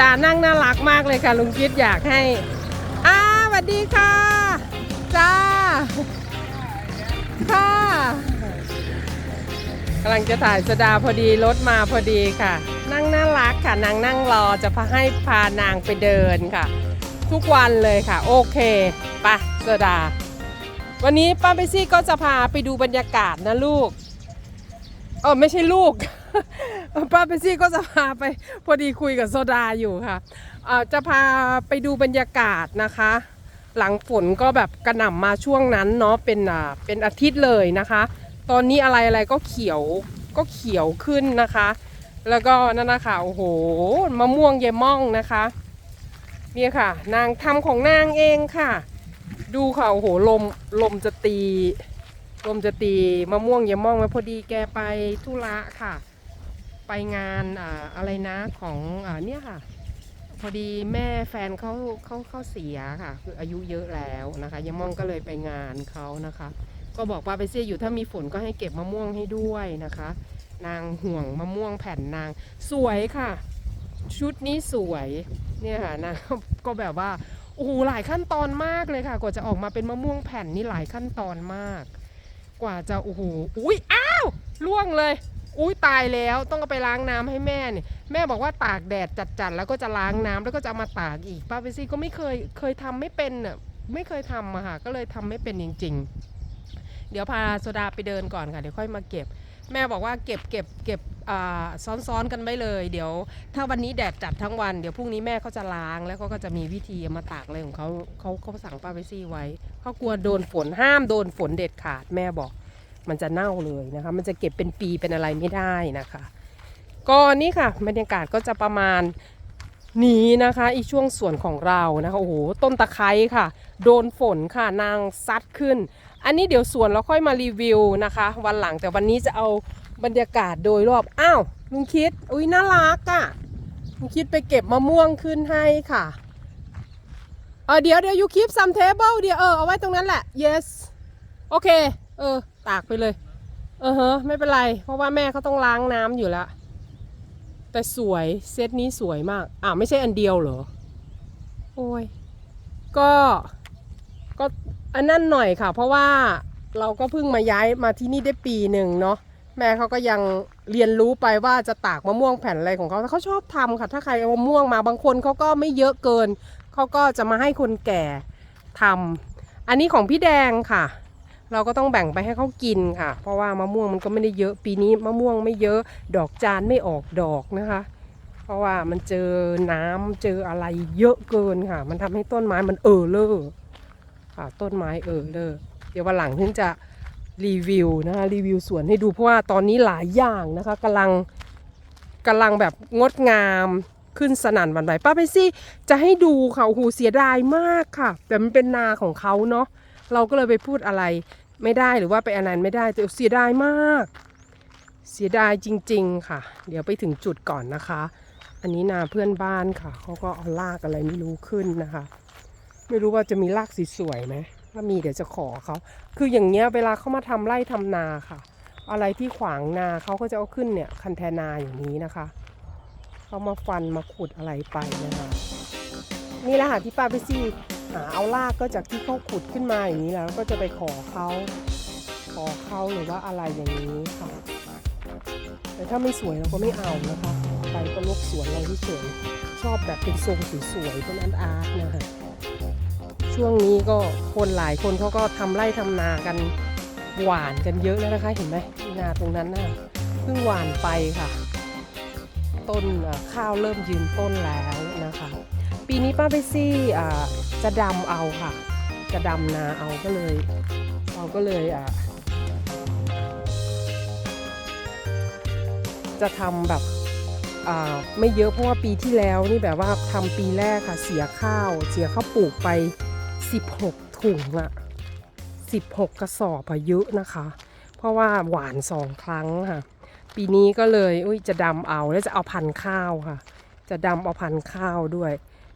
ดานั่งน่ารักมากเลยค่ะลุงคิดอยากให้อ้าสวัสดีค่ะ จ้า ค่ะกำลังจะถ่ายสดาพอดีรถมาพอดีค่ะ นั่งน่ารักค่ะนางนั่งรอจะพาให้พานางไปเดินค่ะ ทุกวันเลยค่ะ โอเคไปสดา วันนี้ป้าไปซี่ก็จะพาไปดูบรรยากาศนะลูกเออไม่ใช่ลูกป้าเปซี่ก็จะพาไปพอดีคุยกับโซดาอยู่ค่ะเอ่อจะพาไปดูบรรยากาศนะคะ หลังฝนก็แบบกระหน่ำมาช่วงนั้นเนาะเป็นอ่าเป็นอาทิตย์เลยนะคะ ตอนนี้อะไรอะไรก็เขียวก็เขียวขึ้นนะคะ แล้วก็นั่นนะคะโอ้โหมะม่วงเยม่องนะคะเนี่ยค่ะ นางทำของนางเองค่ะ ดูค่ะโอ้โหลมลมจะตี ลมจะตีมะม่วงเยม่องไว้พอดีแกไปธุระค่ะ ไปงานอ่าอะไรนะของอ่าเนี่ยค่ะ พอดีแม่แฟนเขาเขาเขาเสียค่ะ คืออายุเยอะแล้วนะคะยายม่องก็เลยไปงานเขานะคะ ก็บอกว่าไปเสียอยู่ถ้ามีฝนก็ให้เก็บมะม่วงให้ด้วยนะคะ นางห่วงมะม่วงแผ่นนางสวยค่ะ ชุดนี้สวยเนี่ยค่ะนางก็แบบว่าโอ้โหหลายขั้นตอนมากเลยค่ะ กว่าจะออกมาเป็นมะม่วงแผ่นนี่หลายขั้นตอนมาก กว่าจะโอ้โหอุ้ยอ้าวล่วงเลย อุ้ยตายแล้วต้องเอาไปล้างน้ำให้แม่เนี่ยแม่บอกว่าตากแดดจัดๆแล้วก็จะล้างน้ำแล้วก็จะเอามาตากอีกป้าเปซี่ก็ไม่เคยเคยทำไม่เป็นอะไม่เคยทำอะค่ะก็เลยทำไม่เป็นจริง ๆ เดี๋ยวพาโซดาไปเดินก่อนค่ะเดี๋ยวค่อยมาเก็บ แม่บอกว่าเก็บเก็บเก็บซ้อนๆกันไว้เลย เดี๋ยว ถ้าวันนี้แดดจัดทั้งวันเดี๋ยวพรุ่งนี้แม่เขาจะล้างแล้วเขาก็จะมีวิธีมาตากอะไรของเขาเขาเขาสั่งป้าเปซี่ไว้เขากลัวโดนฝนห้ามโดนฝนเด็ดขาดแม่บอก มันจะเน่าเลยนะคะ มันจะเก็บเป็นปีเป็นอะไรไม่ได้นะคะ ก็นี่ค่ะบรรยากาศก็จะประมาณนี้นะคะ อีกช่วงส่วนของเรานะคะโอ้โหต้นตะไคร้ค่ะ โดนฝนค่ะนางซัดขึ้น อันนี้เดี๋ยวส่วนเราค่อยมารีวิวนะคะ วันหลังแต่วันนี้จะเอาบรรยากาศโดยรอบอ้าวลุงคิดอุ้ยน่ารักอะ่ะลุงคิดไปเก็บมะม่วงขึ้นให้ค่ะเออเดี๋ยวเดี๋ยวยูคีปซัมเทเบิลเดี๋ยวเออเอาไว้ตรงนั้นแหละ yes โอเค เออ ตากไปเลย เออฮะไม่เป็นไร เพราะว่าแม่เขาต้องล้างน้ำอยู่แล้วแต่สวยเซตนี้สวยมากอ่าไม่ใช่อันเดียวเหรอ โอ้ย ก็ก็อันนั่นหน่อยค่ะ เพราะว่าเราก็เพิ่งมาย้ายมาที่นี่ได้ปีหนึ่งเนาะแม่เขาก็ยังเรียนรู้ไปว่าจะตากมะม่วงแผ่นอะไรของเขาเขาชอบทำค่ะ ถ้าใครเอามะม่วงมาบางคนเขาก็ไม่เยอะเกิน เขาก็จะมาให้คนแก่ทำอันนี้ของพี่แดงค่ะ เราก็ต้องแบ่งไปให้เขากินค่ะ เพราะว่ามะม่วงมันก็ไม่ได้เยอะปีนี้มะม่วงไม่เยอะดอกจานไม่ออกดอกนะคะ เพราะว่ามันเจอน้ำเจออะไรเยอะเกินค่ะ มันทำให้ต้นไม้มันเออเลอค่ะต้นไม้เออเลอเดี๋ยววันหลังถึงจะรีวิวนะคะรีวิวสวนให้ดูเพราะว่าตอนนี้หลายอย่างนะคะกำลังกำลังแบบงดงามขึ้นสนั่นวันไหวป้าไปซี่จะให้ดูค่ะโอ้โหเสียดายมากค่ะ แต่มันเป็นนาของเขาเนาะ เราก็เลยไปพูดอะไรไม่ได้หรือว่าไปอนันนั้นไม่ได้แต่เสียดายมาก เสียดายจริง ๆ ค่ะ เดี๋ยวไปถึงจุดก่อนนะคะ อันนี้นาเพื่อนบ้านค่ะเขาก็เอาลากอะไรไม่รู้ขึ้นนะคะ ไม่รู้ว่าจะมีลากสีสวยไหมถ้ามีเดี๋ยวจะขอเขาคืออย่างเงี้ยเวลาเขามาทำไร่ทำนาค่ะ อะไรที่ขวางนาเขาก็จะเอาขึ้นเนี่ยคันแทนาอย่างนี้นะคะเขามาฟันมาขุดอะไรไปนะคะนี่แหละค่ะที่ป้าไปซี่ หาเอาลากก็จากที่เขาขุดขึ้นมาอย่างนี้แล้วก็จะไปขอเขาขอเขาหรือว่าอะไรอย่างนี้ค่ะ แต่ถ้าไม่สวยเราก็ไม่เอานะคะไปก็ลบสวนเราที่สวยชอบแบบเป็นทรงสวยๆเป็นอันอาร์ตนะคะช่วงนี้ก็คนหลายคนเขาก็ทำไร่ทำนากันหวานกันเยอะแล้วนะคะเห็นไหมนาตรงนั้นน่ะเพิ่งหวานไปค่ะ ต้นข้าวเริ่มยืนต้นแล้วนะคะ ปีนี้ป้าไปซี่จะดำเอาค่ะ จะดำนาเอาก็เลย เราก็เลยจะทำแบบไม่เยอะเพราะว่าปีที่แล้วนี่แบบว่าทำปีแรกค่ะเสียข้าว เสียข้าวปลูกไป 16 ถุงอะ16 กระสอบอะเยอะนะคะ เพราะว่าหวานสองครั้งค่ะ ปีนี้ก็เลยอุ้ยจะดำเอาแล้วจะเอาพันข้าวค่ะ จะดำเอาพันข้าวด้วย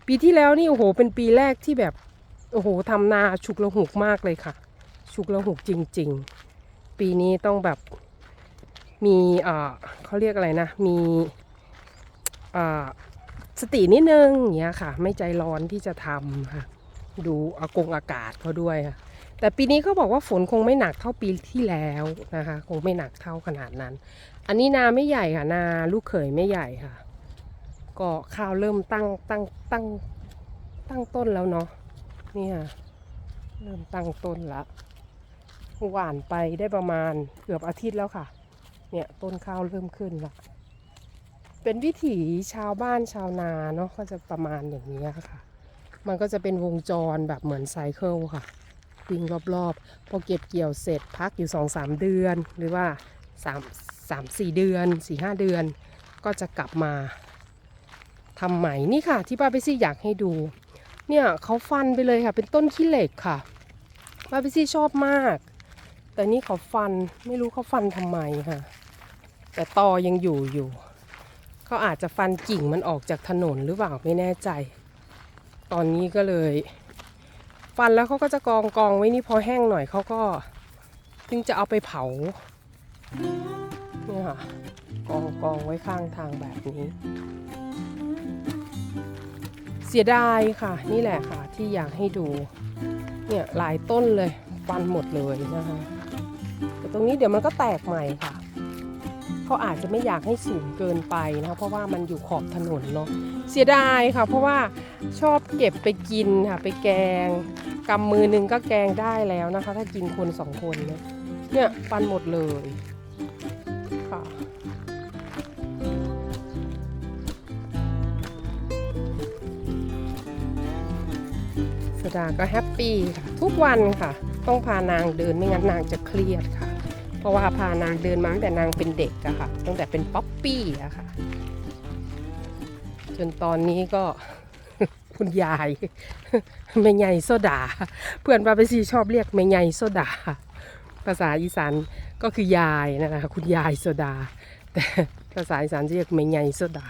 ปีที่แล้วนี่โอ้โห เป็นปีแรกที่แบบโอ้โหทำนาฉุกละหุกมากเลยค่ะ ฉุกละหุกจริง ๆ ปีนี้ต้องแบบมีเอ่อเขาเรียกอะไรนะ มีเอ่อสตินิดนึงอย่างเงี้ยค่ะ ไม่ใจร้อนที่จะทำค่ะ ดูอากงอากาศเขาด้วยค่ะแต่ปีนี้เขาบอกว่าฝนคงไม่หนักเท่าปีที่แล้วนะคะ คงไม่หนักเท่าขนาดนั้น อันนี้นาไม่ใหญ่ค่ะ นาลูกเขยไม่ใหญ่ค่ะ ก็ข้าวเริ่มตั้งตั้งตั้งตั้งต้นแล้วเนาะนี่ค่ะเริ่มตั้งต้นละหวานไปได้ประมาณเกือบอาทิตย์แล้วค่ะ เนี่ยต้นข้าวเริ่มขึ้นละเป็นวิถีชาวบ้านชาวนาเนาะก็จะประมาณอย่างนี้ค่ะ มันก็จะเป็นวงจรแบบเหมือนไซเคิลค่ะวิ่งรอบๆ พอเก็บเกี่ยวเสร็จพักอยู่สองสามเดือน หรือว่าสามสามสี่เดือนสี่ห้าเดือน ก็จะกลับมา ทำใหม่นี่ค่ะ ที่ป้าไปซี่อยากให้ดู เนี่ยเขาฟันไปเลยค่ะ เป็นต้นขี้เหล็กค่ะป้าไปซี่ชอบมาก แต่นี่เขาฟันไม่รู้เขาฟันทำไมค่ะ แต่ตอยังอยู่อยู่เขาอาจจะฟันกิ่งมันออกจากถนนหรือเปล่าไม่แน่ใจ ตอนนี้ก็เลย ฟันแล้วเขาก็จะกองกองไว้นี่พอแห้งหน่อยเขาก็ถึงจะเอาไปเผาเนี่ยค่ะกองกองไว้ข้างทางแบบนี้ เสียดายค่ะ นี่แหละค่ะที่อยากให้ดู เนี่ยหลายต้นเลยฟันหมดเลยนะคะแต่ตรงนี้เดี๋ยวมันก็แตกใหม่ค่ะเขาอาจจะไม่อยากให้สูงเกินไปนะคะเพราะว่ามันอยู่ขอบถนนเนาะเสียดายค่ะ เพราะว่าชอบเก็บไปกินค่ะ ไปแกงกำมือหนึงก็แกงได้แล้วนะคะ ถ้ากินคนสองคนเนี่ยเนี่ยปันหมดเลย ดาก็แฮปปี้ค่ะทุกวันค่ะ ต้องพานางเดินไม่งั้นนางจะเครียดค่ะ เพราะว่าพานางเดินมาตั้งแต่นางเป็นเด็กอะค่ะ ตั้งแต่เป็นป๊อปปี้อะค่ะ จนตอนนี้ก็คุณยายแม่ใหญ่โซดา เพื่อนปาไปซีชอบเรียกแม่ใหญ่โซดา ภาษาอีสานก็คือยายนะคะคุณยายโซดา แต่ภาษาอีสานเรียกแม่ใหญ่โซดา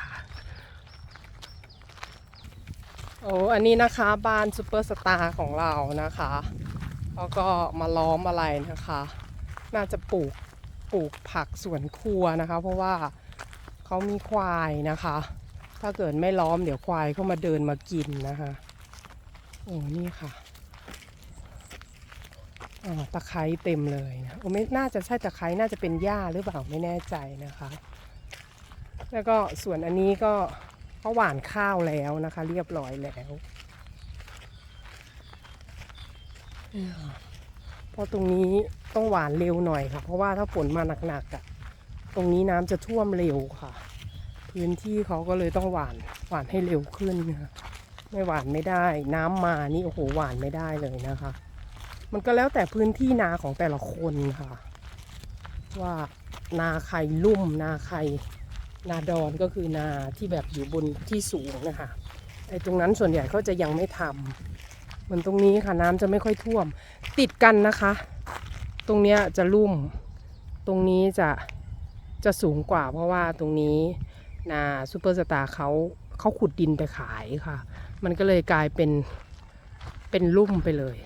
โอ้อันนี้นะคะบ้านซูเปอร์สตาร์ของเรานะคะแล้วก็มาล้อมอะไรนะคะ น่าจะปลูกปลูกผักสวนครัวนะคะ เพราะว่าเขามีควายนะคะ ถ้าเกิดไม่ล้อมเดี๋ยวควายเข้ามาเดินมากินนะคะ โอ้นี่ค่ะตะไคร้เต็มเลยนะโอ้ไม่น่าจะใช่ตะไคร้น่าจะเป็นหญ้าหรือเปล่าไม่แน่ใจนะคะ แล้วก็ส่วนอันนี้ก็ เขาหวานข้าวแล้วนะคะ เรียบร้อยแล้วเพราะตรงนี้ต้องหวานเร็วหน่อยค่ะ เพราะว่าถ้าฝนมาหนักๆอะ ตรงนี้น้ำจะท่วมเร็วค่ะ พื้นที่เขาก็เลยต้องหวานหวานให้เร็วขึ้นค่ะไม่หวานไม่ได้ น้ำมานี่โอ้โหหวานไม่ได้เลยนะคะ มันก็แล้วแต่พื้นที่นาของแต่ละคนค่ะ ว่านาใครลุ่มนาใคร นาดอนก็คือนาที่แบบอยู่บนที่สูงนะคะไอ้ตรงนั้นส่วนใหญ่เขาจะยังไม่ทำเหมือนตรงนี้ค่ะน้ำจะไม่ค่อยท่วม ติดกันนะคะ ตรงเนี้ยจะลุ่ม ตรงนี้จะจะสูงกว่า เพราะว่าตรงนี้นาซูเปอร์สตาร์เขาเขาขุดดินไปขายค่ะ มันก็เลยกลายเป็นเป็นลุ่มไปเลย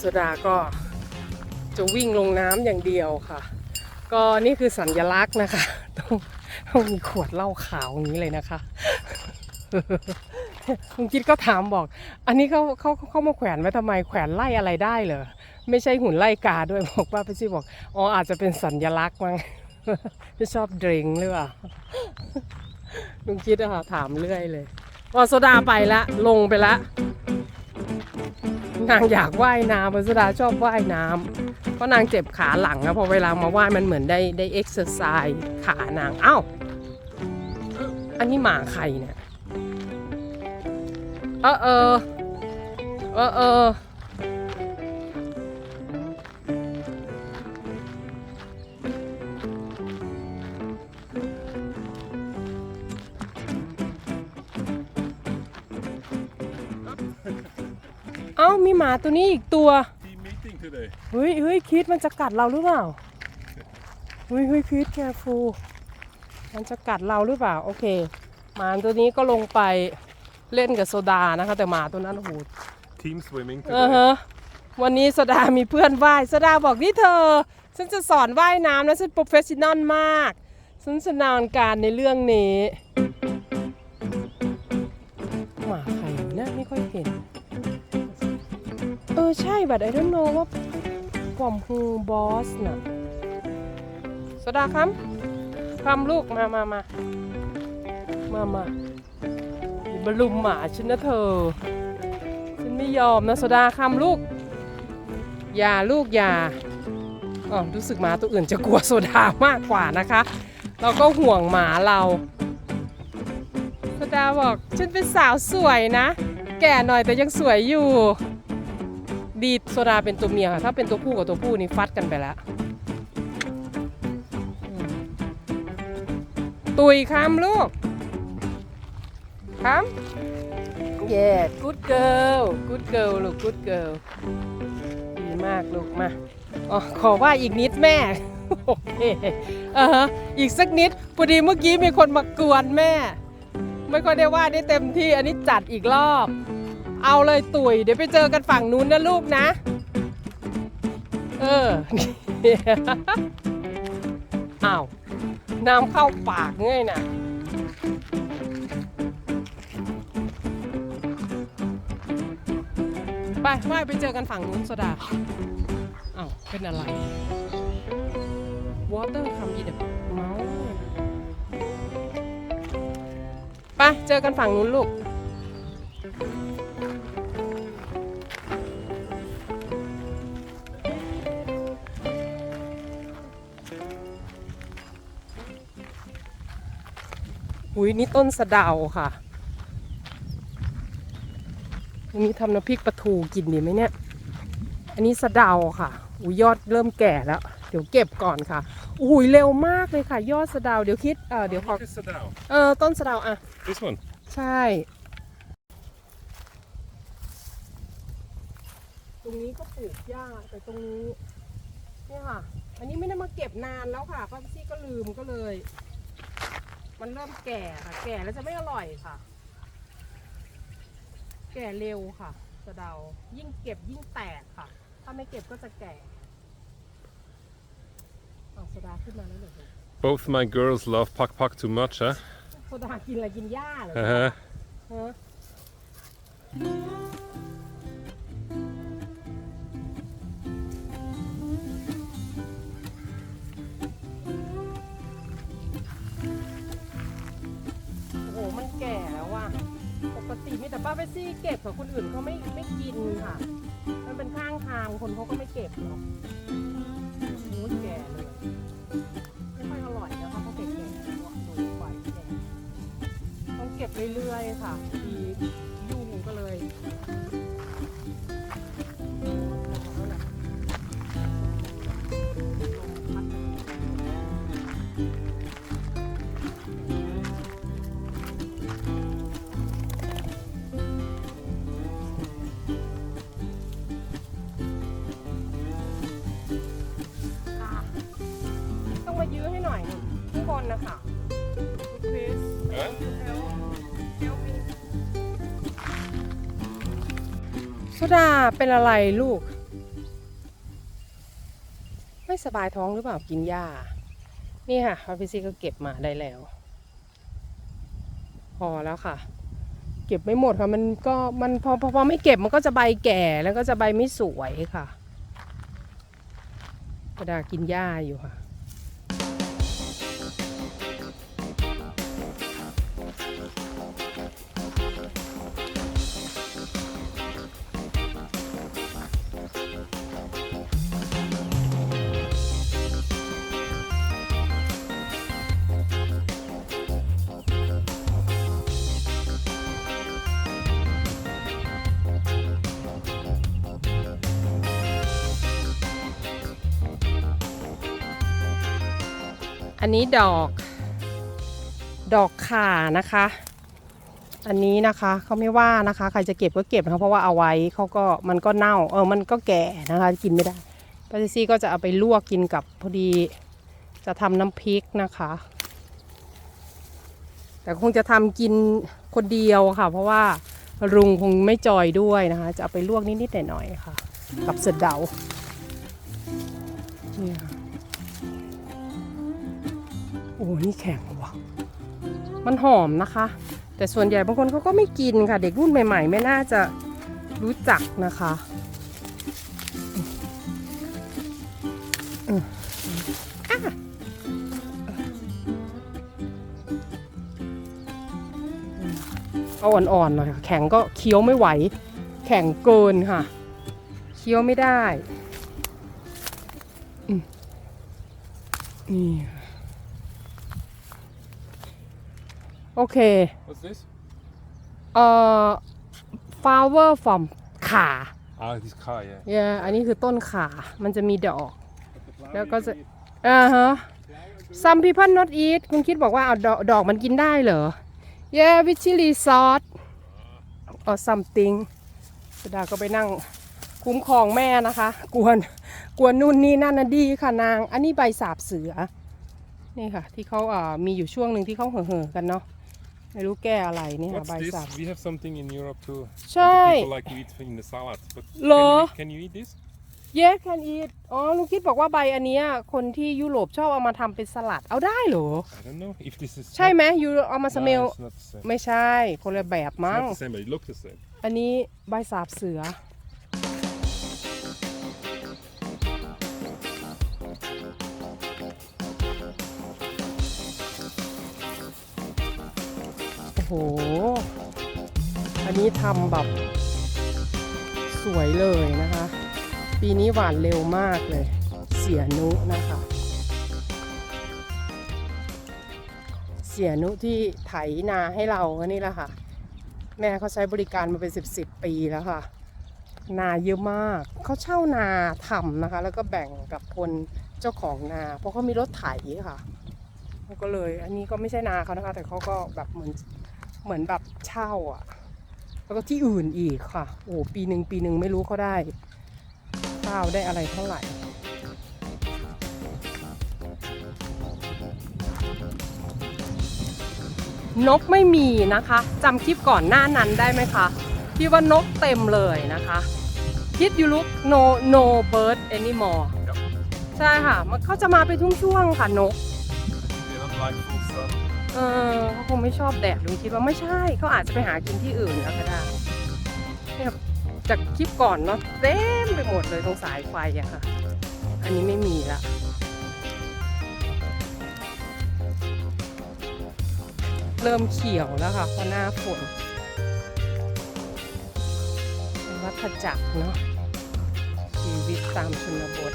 ส่วนโซดาก็จะวิ่งลงน้ำอย่างเดียวค่ะ ก็นี่คือสัญลักษณ์นะคะต้องต้องมีขวดเหล้าขาวอย่างนี้เลยนะคะคุณคิดก็ถามบอก อันนี้เขาเขาเขามาแขวนไว้ทำไมแขวนไล่อะไรได้เหรอไม่ใช่หุ่นไล่กาด้วยบอกว่าพี่ซี่บอกอ๋ออาจจะเป็นสัญลักษณ์มั้งไม่ชอบดริงหรือเปล่าลุงคิดอะค่ะถามเรื่อยเลยพอโซดาไปละลงไปละ นางอยากว่ายน้ำพัสดาชอบว่ายน้ำเพราะนางเจ็บขาหลังนะพอเวลามาว่ายมันเหมือนได้ได้เอ็กซ์ไซส์ขานางอ้าวอันนี้หมาใครเนี่ยเออเออเออเออ เอ้ามีหมาตัวนี้อีกตัว team meeting today. เฮ้ยเฮ้ยคิดมันจะกัดเราหรือเปล่าเฮ้ยเฮ้ยคิดแคฟูมันจะกัดเราหรือเปล่า โอเค หมาตัวนี้ก็ลงไปเล่นกับโซดานะคะ แต่หมาตัวนั้นโอ้โห team swimming เออ today. ฮะวันนี้สดามีเพื่อนว่ายสดาบอกนี่เธอ ฉันจะสอนว่ายน้ำนะฉันโปรเฟชชั่นอลมาก ฉันชำนาญการในเรื่องนี้ ออใช่บัดไอ don't know ว่าฟอมฮูบอสน่ะสดาครับคำลูกมามามามามาอย่ามาลุมหมาฉันนะเธอ ฉันไม่ยอมนะโซดาคำลูก อย่าลูกอย่าอ๋อรู้สึกหมาตัวอื่นจะกลัวโซดามากกว่านะคะ เราก็ห่วงหมาเราโซดาบอก ฉันเป็นสาวสวยนะ แก่หน่อยแต่ยังสวยอยู่ โซดาเป็นตัวเมียค่ะถ้าเป็นตัวผู้กับตัวผู้นี่ฟัดกันไปแล้วอืมตุยคำลูกคำ yeah good girl good girl ลูก good girl ดีมากลูกมาอ๋อขอว่าอีกนิดแม่โอเคเออฮะอีกสักนิดพอดีเมื่อกี้มีคนมากวนแม่ ไม่ค่อยได้ว่าได้เต็มที่อันนี้จัดอีกรอบ เอาเลยตุ๋ยเดี๋ยวไปเจอกันฝั่งนู้นนะลูกนะ เอออ้าวน้ำเข้าปากเง่ายนะไปไปไปเจอกันฝั่งนู้นโซดาอ้าวเป็นอะไร water come in the mouth ไปเจอกันฝั่งนู้นลูก หุยนี่ต้นสะเดาค่ะอันนี้ทำน้ำพริกปลาทูกินดีไหมเนี่ย อันนี้สะเดาค่ะอุ้ยยอดเริ่มแก่แล้ว เดี๋ยวเก็บก่อนค่ะอุ้ยเร็วมากเลยค่ะ ยอดสะเดาเดี๋ยวคิดเออเดี๋ยวขอ Look at Sadao. เออต้นสะเดาอะ This one. ใช่ ตรงนี้ก็ปลูกหญ้าแต่ตรงนี้ เนี่ยค่ะ อันนี้ไม่ได้มาเก็บนานแล้วค่ะป้าซี่ก็ลืมก็เลย มันเริ่มแก่ค่ะ แก่แล้วจะไม่อร่อยค่ะ แก่เร็วค่ะสะเดา ยิ่งเก็บยิ่งแตกค่ะ ถ้าไม่เก็บก็จะแก่เอาโซดาขึ้นมาแล้วเหรอ Both my girls love Pak Pak too much, huh? โซดากินอะไรกินหญ้าเหรอ Uh-huh. ฮะ ติมีแต่ป้าเปซี่เก็บแต่คนอื่นเขาไม่ไม่กินค่ะ มันเป็นข้างทางคนเขาก็ไม่เก็บหรอกโอ้แก่เลยไม่ค่อยอร่อยนะคะเพราะแก่ๆดูไฟแก่ต้องเก็บเรื่อยๆค่ะดี เป็นอะไรลูก ไม่สบายท้องหรือเปล่ากินหญ้านี่ค่ะพี่ซี่ก็เก็บมาได้แล้ว พอแล้วค่ะ เก็บไม่หมดค่ะ มันก็มันพอพอพอไม่เก็บมันก็จะใบแก่แล้วก็จะใบไม่สวยค่ะกระดากินหญ้าอยู่ค่ะ นี้ดอก ดอกข่านะคะ อันนี้นะคะเขาไม่ว่านะคะ ใครจะเก็บก็เก็บนะคะเพราะว่าเอาไว้เขาก็มันก็เน่าเออมันก็แก่นะคะ กินไม่ได้ปาซิซี่ก็จะเอาไปลวกกินกับพอดีจะทำน้ำพริกนะคะ แต่คงจะทำกินคนเดียวค่ะ เพราะว่ารุงคงไม่จอยด้วยนะคะ จะเอาไปลวกนิดๆหน่อยๆค่ะ กับเสะเดาเนี่ยค่ะ อ้นี่แข็งว่ะ มันหอมนะคะ แต่ส่วนใหญ่บางคนเขาก็ไม่กินค่ะ เด็กรุ่นใหม่ ๆ ไม่น่าจะรู้จักนะคะเอาอ่อนๆหน่อยค่ะแข็งก็เคี้ยวไม่ไหว แข็งเกินค่ะ เคี้ยวไม่ได้นี่ ค่ะโอเค What's this? เอ่อ flower from ขา Ah, this car, yeah. เยอันนี้คือต้นขา มันจะมีดอก แล้วก็จะอ่าฮะ some people not eat คุณคิดบอกว่าเอาดอกดอกมันกินได้เหรอ yeah with chili sauce or something สดาก็ไปนั่งคุ้มครองแม่นะคะ กวน กวนนู่นนี่นั่นนะดีค่ะนาง อันนี้ใบสาบเสือ นี่ค่ะ ที่เขาอ่ามีอยู่ช่วงหนึ่งที่เขาเห่อๆกันเนาะ ไม่รู้แก้อะไรนี่ค่ะ What's ใบ this? สาบ We have something in Europe too. ใช่ People like to eat in the salad. But can Lo. you, eat- can you eat this? yes can eat อ๋อลุงคิดบอกว่าใบอันเนี้ยคนที่ยุโรปชอบเอามาทำเป็นสลัดเอาได้เหรอ I don't know if this is. ใช่ไหมยูเอามาส No, เมล it's not the same. ไม่ใช่คนละแบบ It's มั้ง not the same, but it looks the same. อันนี้ใบสาบเสือ ห อันนี้ทำแบบสวยเลยนะคะ ปีนี้หวานเร็วมากเลย เสียนุนะคะ เสียนุที่ไถนาให้เราก็นี่แหละค่ะ แม่เขาใช้บริการมาเป็นสิบสิบปีแล้วค่ะ นาเยอะมาก เขาเช่านาทำนะคะ แล้วก็แบ่งกับคนเจ้าของนา เพราะเขามีรถไถค่ะก็เลย อันนี้ก็ไม่ใช่นาเขานะคะ แต่เขาก็แบบเหมือน เหมือนแบบเช่าอะ แล้วก็ที่อื่นอีกค่ะ โอ้ปีหนึ่งปีหนึ่งไม่รู้เขาได้ข้าวได้อะไรเท่าไหร่นกไม่มีนะคะจำคลิปก่อนหน้านั้นได้ไหมคะที่ว่านกเต็มเลยนะคะคิด you look no no bird anymore ใช่ค่ะ มันเขาจะมาไปทุ่งช่วงๆค่ะนก เออเขาคงไม่ชอบแดดลุงคิดว่าไม่ใช่เขาอาจจะไปหากินที่อื่นแล้วก็ได้นี่ยจากคลิปก่อนเนาะเต็มไปหมดเลยตรงสายไฟอะค่ะ อันนี้ไม่มีละเริ่มเขียวแล้วค่ะพราหน้าฝนเป็นวัฏจักรเนาะชีวิตตามชนบท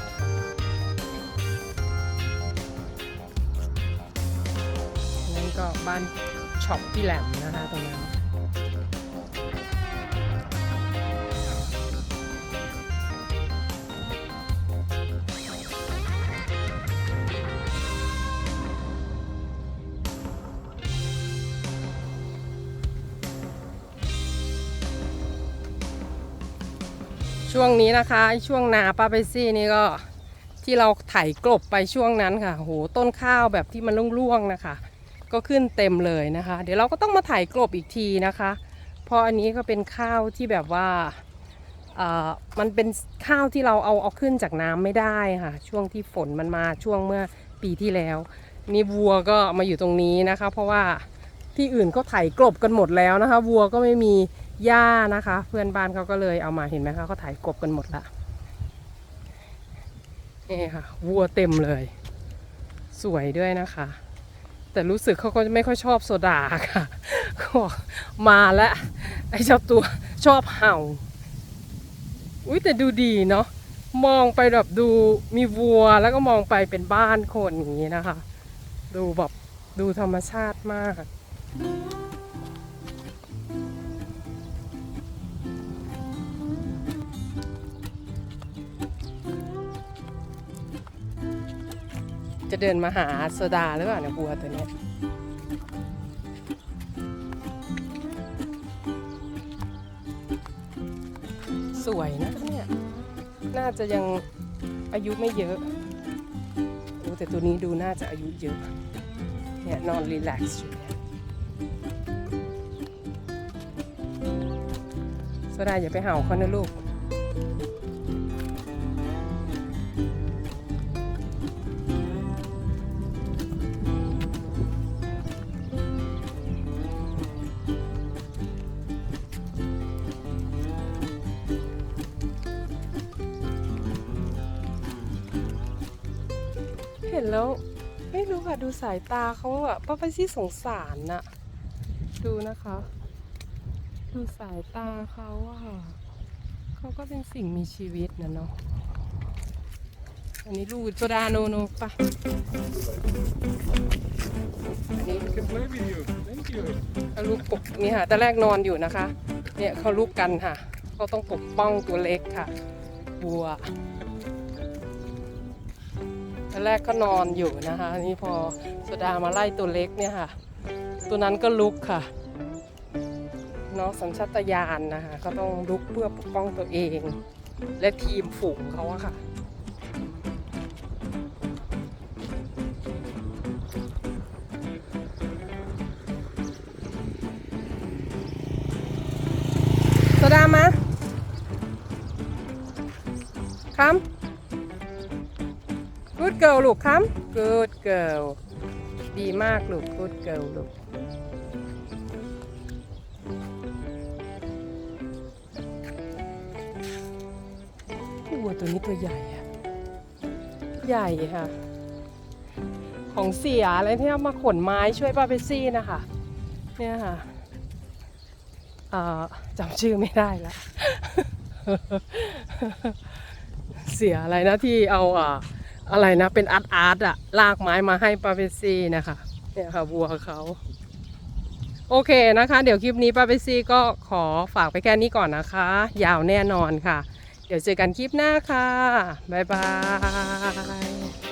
ก็บ้านช็อปพี่แหลมนะคะตรงนั้นช่วงนี้นะคะ ช่วงนาป้าไปซี่นี่ก็ที่เราไถกลบไปช่วงนั้นค่ะโหต้นข้าวแบบที่มันร่วงๆนะคะ ก็ขึ้นเต็มเลยนะคะ เดี๋ยวเราก็ต้องมาไถกลบอีกทีนะคะ เพราะอันนี้ก็เป็นข้าวที่แบบว่าเอ่อมันเป็นข้าวที่เราเอาเอาขึ้นจากน้ำไม่ได้ค่ะ ช่วงที่ฝนมันมาช่วงเมื่อปีที่แล้ว นี่วัวก็มาอยู่ตรงนี้นะคะ เพราะว่าที่อื่นก็ไถกลบกันหมดแล้วนะคะ วัวก็ไม่มีหญ้านะคะ เพื่อนบ้านเขาก็เลยเอามาเห็นไหมคะเขาไถกลบกันหมดละนี่ค่ะวัวเต็มเลย สวยด้วยนะคะ แต่รู้สึกเขาก็ไม่ค่อยชอบโซดาค่ะบอกมาแล้วไอ้เจ้าตัวชอบเห่า อุ้ยแต่ดูดีเนาะมองไปแบบดูมีวัวแล้วก็มองไปเป็นบ้านคนอย่างนี้นะคะ ดูแบบดูธรรมชาติมาก จะเดินมาหาโซดาหรือเปล่าเนี่ยวัวตัวนี้สวยนะเนี่ย น่าจะยังอายุไม่เยอะโอ้แต่ตัวนี้ดูน่าจะอายุเยอะ เนี่ยนอนรีแลกซ์อยู่โซดาอย่าไปเห่าเขานะลูก ห็นแล้ว ไม่รู้ค่ะดูสายตาเขาอะป้าไปซี่สงสารน่ะ ดูนะคะ ดูสายตาเขาอะค่ะเขาก็เป็นสิ่งมีชีวิตนะเนาะอันนี้ลูกโซดาโนโนไปะอันนี้ can play with you. Thank you. เขาลูกปกนี่ค่ะแต่แรกนอนอยู่นะคะ เนี่ยเขาลูกกันค่ะเขาต้องปกป้องตัวเล็กค่ะวัว อนแรกก็นอนอยู่นะคะ นี่พอสดามาไล่ตัวเล็กเนี่ยค่ะ ตัวนั้นก็ลุกค่ะเนาะสัญชาตญาณนะคะ ก็ต้องลุกเพื่อปกป้องตัวเอง และทีมฝูงเขาอะค่ะ girl ลูกคัม good girl ดีมากลูก good girl ลูก วัวตัวนี้ตัวใหญ่อะใหญ่ค่ะ ของเสียอะไรที่เอามาขนไม้ช่วยป้าเบสซี่นะคะ เนี่ยค่ะจำชื่อไม่ได้ละ เสียอะไรนะที่เอาอะ อะไรนะ เป็นอาร์ตอาร์ตอะลากไม้มาให้ป้าเปซี่นะคะ เนี่ยค่ะวัวเขาโอเคนะคะ เดี๋ยวคลิปนี้ป้าเปซี่ก็ขอฝากไปแค่นี้ก่อนนะคะ ยาวแน่นอนค่ะ เดี๋ยวเจอกันคลิปหน้าค่ะ บ๊ายบาย